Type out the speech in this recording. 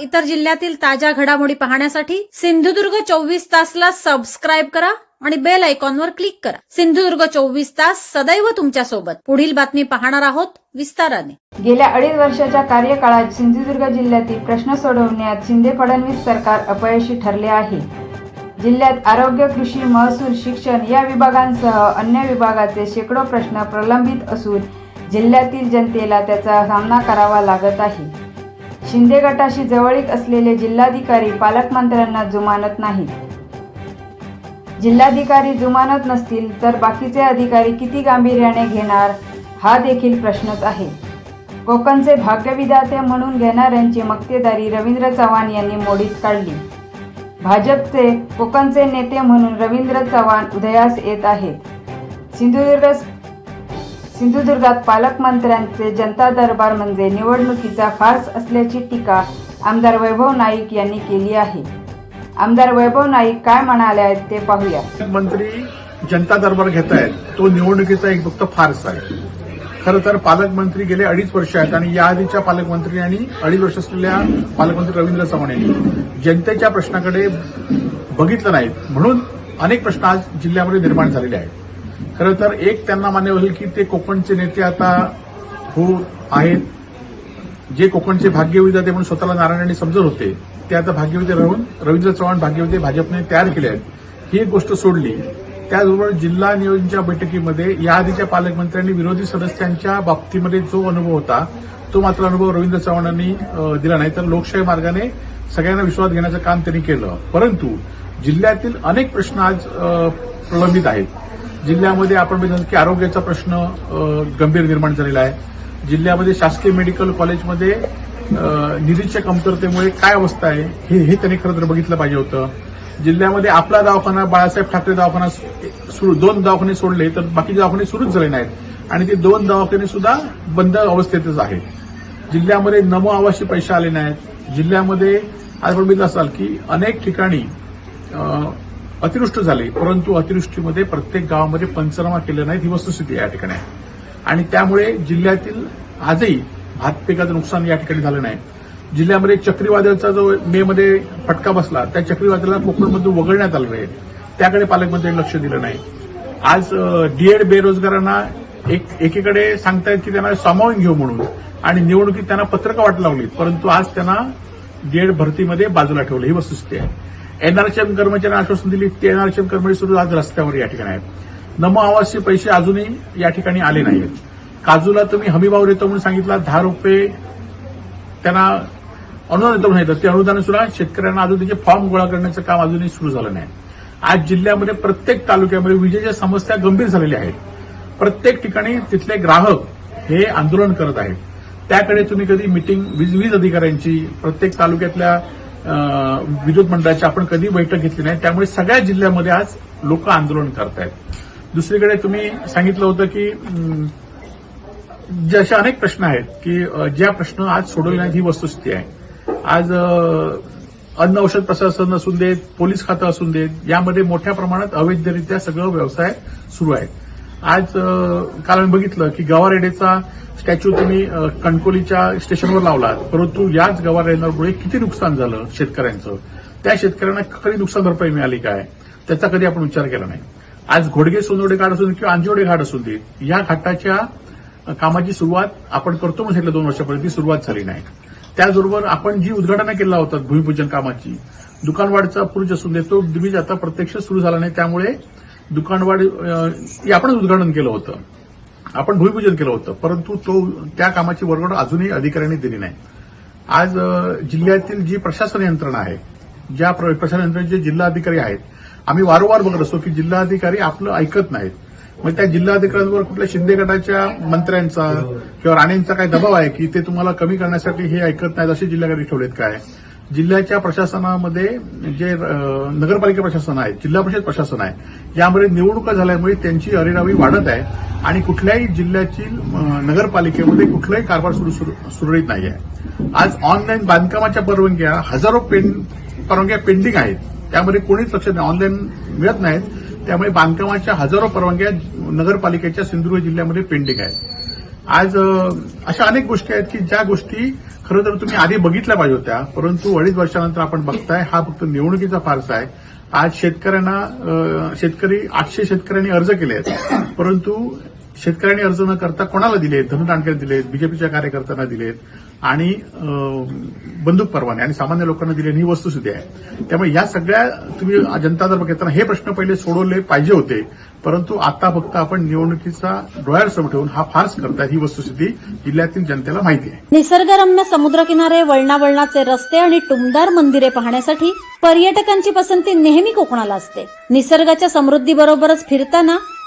इतर जिल्ह्यातील ताज्या घडामोडी पाहण्यासाठी सिंधुदुर्ग चोवीस तासला सबस्क्राईब करा आणि बेल आयकॉनवर क्लिक करा. सिंधुदुर्ग चोवीस तास सदैव तुमच्यासोबत पुढील बातमी पाहणार आहोत विस्ताराने. गेल्या अडीच वर्षाच्या कार्यकाळात सिंधुदुर्ग जिल्ह्यातील प्रश्न सोडवण्यात शिंदे फडणवीस सरकार अपयशी ठरले आहे. जिल्ह्यात आरोग्य कृषी महसूल शिक्षण या विभागांसह अन्य विभागाचे शेकडो प्रश्न प्रलंबित असून जिल्ह्यातील जनतेला त्याचा सामना करावा लागत आहे. शिंदे गटाशी जवळीक असलेले जिल्हाधिकारी पालकमंत्र्यांना जुमानत नाहीत जिल्हाधिकारी जुमानत नसतील तर बाकीचे अधिकारी किती गांभीर्याने घेणार हा देखील प्रश्नच आहे. कोकणचे भाग्यविधाते म्हणून घेणाऱ्यांची मक्तेदारी रवींद्र चव्हाण यांनी मोडीत काढली. भाजपचे कोकणचे नेते म्हणून रवींद्र चव्हाण उदयास येत आहेत. सिंधुदुर्ग सिंधुदुर्गात पालकमंत्र्यांचे जनता दरबार म्हणजे निवडणुकीचा फार्स असल्याची टीका आमदार वैभव नाईक यांनी केली आहे. आमदार वैभव नाईक काय म्हणाले आहेत ते पाहूया. मंत्री जनता दरबार घेत आहेत. तो निवडणुकीचा एक फक्त फार्स आहे. खरं तर पालकमंत्री गेले अडीच वर्ष आहेत आणि या आधीच्या पालकमंत्री आणि अडीच वर्ष असलेल्या पालकमंत्री रवींद्र चव्हाण यांनी जनतेच्या प्रश्नाकडे बघितलं नाही. म्हणून अनेक प्रश्न आज जिल्ह्यामध्ये निर्माण झालेले आहेत. खरं तर एक त्यांना मान्य होईल की ते कोकणचे नेते आता हो आहेत. जे कोकणचे भाग्यविधाते म्हणून स्वतःला नारायणांनी समजत होते ते आता भाग्यविधे राहून रवींद्र चव्हाण भाग्यविधे भाजपने तयार केले आहेत. ही एक गोष्ट सोडली. त्याचबरोबर जिल्हा नियोजनच्या बैठकीमध्ये या आधीच्या पालकमंत्र्यांनी विरोधी सदस्यांच्या बाबतीमध्ये जो अनुभव होता तो मात्र अनुभव रवींद्र चव्हाणांनी दिला नाही. तर लोकशाही मार्गाने सगळ्यांना विश्वास घेण्याचं काम त्यांनी केलं. परंतु जिल्ह्यातील अनेक प्रश्न आज प्रलंबित आहेत. जिल्ह्यामध्ये आपण बघितलं की आरोग्याचा प्रश्न गंभीर निर्माण झालेला आहे. जिल्ह्यामध्ये शासकीय मेडिकल कॉलेजमध्ये निधीच्या कमतरतेमुळे काय अवस्था आहे हे हे त्यांनी खरं तर बघितलं पाहिजे होतं. जिल्ह्यामध्ये आपला दवाखाना बाळासाहेब ठाकरे दवाखाना सुरू दोन दवाखाने सोडले तर बाकी दवाखाने सुरूच झाले नाहीत. आणि ते दोन दवाखाने सुद्धा बंद अवस्थेतच आहेत. जिल्ह्यामध्ये नमो आवासी पैसे आले नाहीत. जिल्ह्यामध्ये आज आपण बघितलं असाल की अनेक ठिकाणी अतिवृष्टी झाली परंतु अतिवृष्टीमध्ये प्रत्येक गावामध्ये पंचनामा केले नाहीत ही वस्तुस्थिती या ठिकाणी आहे. आणि त्यामुळे जिल्ह्यातील आजही भात पिकाचं नुकसान या ठिकाणी झालं नाही. जिल्ह्यामध्ये चक्रीवादळाचा जो मे मध्ये फटका बसला त्या चक्रीवादळाला कोकणमधून वगळण्यात आलं आहे. त्याकडे पालकमंत्र्यांनी लक्ष दिलं नाही. आज डीएड बेरोजगारांना एक एकीकडे सांगतायत की त्यांना सामावून घेऊ म्हणून आणि निवडणुकीत त्यांना पत्रकं वाट लावली परंतु आज त्यांना डीएड भरतीमध्ये बाजूला ठेवलं ही वस्तुस्थिती आहे. एनआरएचएम कर्मचाऱ्यांना आश्वासन दिली ते एनआरएचएम कर्मचारी सुद्धा आज रस्त्यावर या ठिकाणी आहेत. नमो आवासचे पैसे अजूनही या ठिकाणी आले नाहीत काजूला तुम्ही हमीभाव देतो म्हणून सांगितला दहा रुपये त्यांना अनुदान देतो म्हणून ते अनुदान सुद्धा शेतकऱ्यांना अजून त्याचे फॉर्म गोळा करण्याचं काम अजूनही सुरू झालं नाही. आज जिल्ह्यामध्ये प्रत्येक तालुक्यामध्ये विजेच्या समस्या गंभीर झालेल्या आहेत. प्रत्येक ठिकाणी तिथले ग्राहक हे आंदोलन करत आहेत. त्याकडे तुम्ही कधी मिटिंग वीज वीज अधिकाऱ्यांची प्रत्येक तालुक्यातल्या विरोध विद्युत मंडळाची आपण कधी बैठक घेतली नाही त्यामुळे सगळ्या जिल्ह्यामध्ये आज लोक आंदोलन करतायत. दुसरीकडे तुम्ही सांगितलं होतं की जे असे अनेक प्रश्न आहेत की ज्या प्रश्न आज सोडवले नाहीत ही वस्तुस्थिती आहे. आज अन्न औषध प्रशासन असून देत पोलीस खातं असून देत यामध्ये मोठ्या प्रमाणात अवैधरित्या सगळं व्यवसाय सुरू आहे. आज काल आम्ही बघितलं की गवारेडेचा स्टॅच्यू तुम्ही कणकोलीच्या स्टेशनवर लावला परंतु याच गवारेड्यांमुळे किती नुकसान झालं शेतकऱ्यांचं? त्या शेतकऱ्यांना कधी नुकसान भरपाई मिळाली काय? त्याचा कधी आपण विचार केला नाही. आज घोडगे सोनवडे घाट असून किंवा अंजोडे घाट असून देत या घाटाच्या कामाची सुरुवात आपण करतो म्हणून सांगितलं दोन वर्षापर्यंत ती सुरुवात झाली नाही. त्याचबरोबर आपण जी उद्घाटनं केला होता भूमिपूजन कामाची दुकानवाढचा पूर्ज असून दे तो द्विज आता प्रत्यक्ष सुरू झाला नाही. त्यामुळे दुकानवाढ हे आपणच उद्घाटन केलं होतं. आपण भूमिपूजन केलं होतं परंतु तो त्या कामाची वर्गड अजूनही अधिकाऱ्यांनी दिली नाही. आज जिल्ह्यातील जी प्रशासन यंत्रणा आहे ज्या प्र- प्रशासन यंत्रणेचे जिल्हाधिकारी आहेत आम्ही वारंवार बघत असतो की जिल्हाधिकारी आपलं ऐकत नाहीत. मग त्या जिल्हाधिकाऱ्यांवर कुठल्या शिंदे गटाच्या मंत्र्यांचा किंवा राणेंचा काय दबाव आहे की ते तुम्हाला कमी करण्यासाठी हे ऐकत नाहीत असे जिल्हाधिकारी ठेवलेत काय? जिल्ह्याच्या प्रशासनामध्ये जे नगरपालिका प्रशासन आहे जिल्हा परिषद प्रशासन आहे यामध्ये निवडणुका झाल्यामुळे त्यांची अरेरावी वाढत आहे आणि कुठल्याही जिल्ह्याची नगरपालिकेमध्ये कुठलाही कारभार सुरू सुरळीत नाही आहे आज ऑनलाईन बांधकामाच्या परवानग्या हजारो पेन परवानग्या पेंडिंग आहेत. त्यामध्ये कोणीच लक्ष नाही ऑनलाईन मिळत नाहीत. त्यामुळे बांधकामाच्या हजारो परवानग्या नगरपालिकेच्या सिंधुदुर्ग जिल्ह्यामध्ये पेंडिंग आहेत. आज अशा अनेक गोष्टी आहेत की ज्या गोष्टी खरं तर तुम्ही आधी बघितल्या पाहिजे होत्या परंतु अडीच वर्षानंतर आपण बघताय हा फक्त निवडणुकीचा फारसा आहे. आज शेतकऱ्यांना शेतकरी आठशे शेतकऱ्यांनी अर्ज केले आहेत परंतु शेतकऱ्यांनी अर्ज न करता कोणाला दिलेत? धनदांडकर दिलेत बीजेपीच्या कार्यकर्त्यांना दिलेत आणि बंदूक परवाने आणि सामान्य लोकांना दिले ही वस्तुस्थिती आहे त्यामुळे या सगळ्या तुम्ही जनता दरबार घेताना हे प्रश्न पहिले सोडवले पाहिजे होते. परंतु आता फक्त आपण निवडणुकीचा डोळ्यासमोर ठेवून हा फार्स करताय ही वस्तुस्थिती जिल्ह्यातील जनतेला माहिती आहे. निसर्गरम्य समुद्रकिनारे वळणावळणाचे रस्ते आणि टुमदार मंदिरे पाहण्यासाठी पर्यटकांची पसंती नेहमी कोकणाला असते. निसर्गाच्या समृद्धीबरोबरच फिरताना